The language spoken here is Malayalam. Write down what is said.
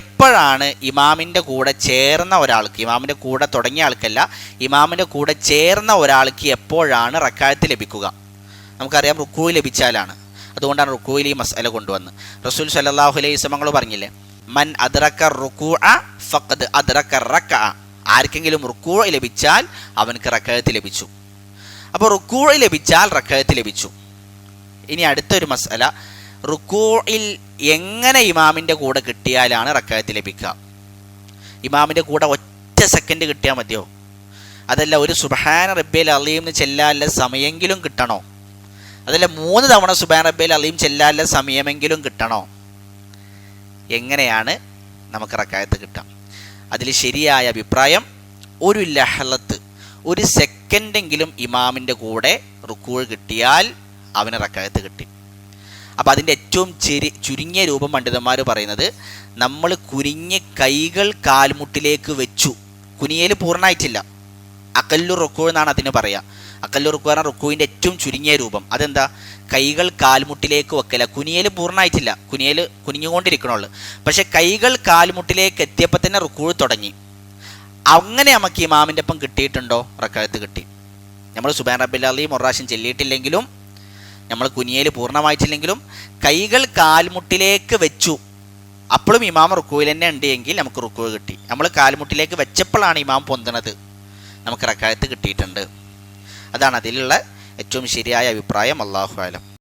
എപ്പോഴാണ് ഇമാമിന്റെ കൂടെ ചേർന്ന ഒരാൾക്ക് ഇമാമിന്റെ കൂടെ തുടങ്ങിയ ആൾക്കല്ല ഇമാമിന്റെ കൂടെ ചേർന്ന ഒരാൾക്ക് എപ്പോഴാണ് റക്കായത്ത് ലഭിക്കുക? നമുക്കറിയാം റുക്കൂ ലഭിച്ചാലാണ്. അതുകൊണ്ടാണ് റുക്കൂയിൽ ഈ മസല കൊണ്ടുവന്ന്. റസൂൽ സല്ലാഹു അലൈഹി സ്വമങ്ങൾ പറഞ്ഞില്ലേ മൻ അദ്റക്ക റുക്കൂ ഫഖദ് അദ്റക്ക റക്ക. ആർക്കെങ്കിലും റുക്കൂ ലഭിച്ചാൽ അവനക്ക് റക്കഴത്ത് ലഭിച്ചു. അപ്പോൾ റുക്കൂ ലഭിച്ചാൽ റക്കഴത്ത് ലഭിച്ചു. ഇനി അടുത്തൊരു മസല റുക്കൂയിൽ എങ്ങനെ ഇമാമിന്റെ കൂടെ കിട്ടിയാലാണ് റക്കായത്ത് ലഭിക്കുക. ഇമാമിന്റെ കൂടെ ഒറ്റ സെക്കൻഡ് കിട്ടിയാൽ മതിയോ? അതല്ല ഒരു സുബഹാന റബ്ബിൽ അലീം ചെല്ലാനുള്ള സമയമെങ്കിലും കിട്ടണോ? അതല്ല മൂന്ന് തവണ സുബാൻ റബ്ബിൽ അലീം ചെല്ലാനുള്ള സമയമെങ്കിലും കിട്ടണോ? എങ്ങനെയാണ് നമുക്ക് റക്കായത്ത് കിട്ടാം? അതിൽ ശരിയായ അഭിപ്രായം ഒരു ലഹളത്ത് ഒരു സെക്കൻഡെങ്കിലും ഇമാമിന്റെ കൂടെ റുക്കൂൾ കിട്ടിയാൽ അവന് റക്കായത്ത് കിട്ടി. അപ്പോൾ അതിന്റെ ഏറ്റവും ചെരി ചുരുങ്ങിയ രൂപം പണ്ഡിതന്മാർ പറയുന്നത് നമ്മൾ കുരിഞ്ഞ് കൈകൾ കാൽമുട്ടിലേക്ക് വെച്ചു. കുനിയൽ പൂർണമായിട്ടില്ല അക്കല്ലു റുക്കു എന്നാണ് അതിന് പറയുക അക്കല്ലു റുക്കു പറഞ്ഞാൽ റുക്കുവിന്റെ ഏറ്റവും ചുരുങ്ങിയ രൂപം. അതെന്താ? കൈകൾ കാൽമുട്ടിലേക്ക് വെക്കല. കുനിയൽ പൂർണമായിട്ടില്ല കുനിയൽ കുനിഞ്ഞുകൊണ്ടിരിക്കണുള്ളൂ. പക്ഷേ കൈകൾ കാൽമുട്ടിലേക്ക് എത്തിയപ്പോൾ തന്നെ റുക്കു തുടങ്ങി. അങ്ങനെ നമുക്ക് ഇമാമിന്റെ ഒപ്പം കിട്ടിയിട്ടുണ്ടോ? റക്കാലത്ത് കിട്ടി. നമ്മൾ സുബാൻ റബ്ബിൽ അലി ചെല്ലിയിട്ടില്ലെങ്കിലും നമ്മൾ കുനിയൽ പൂർണമായിട്ടില്ലെങ്കിലും കൈകൾ കാൽമുട്ടിലേക്ക് വെച്ചു. അപ്പോഴും ഇമാം റുക്കുവിൽ തന്നെ ഉണ്ട് എങ്കിൽ നമുക്ക് റുക്കുവ് കിട്ടി. നമ്മൾ കാൽമുട്ടിലേക്ക് വെച്ചപ്പോഴാണ് ഇമാം പൊന്തണത് നമുക്ക് റക്കായത്ത് കിട്ടിയിട്ടുണ്ട്. അതാണ് അതിലുള്ള ഏറ്റവും ശരിയായ അഭിപ്രായം. അള്ളാഹു ആലം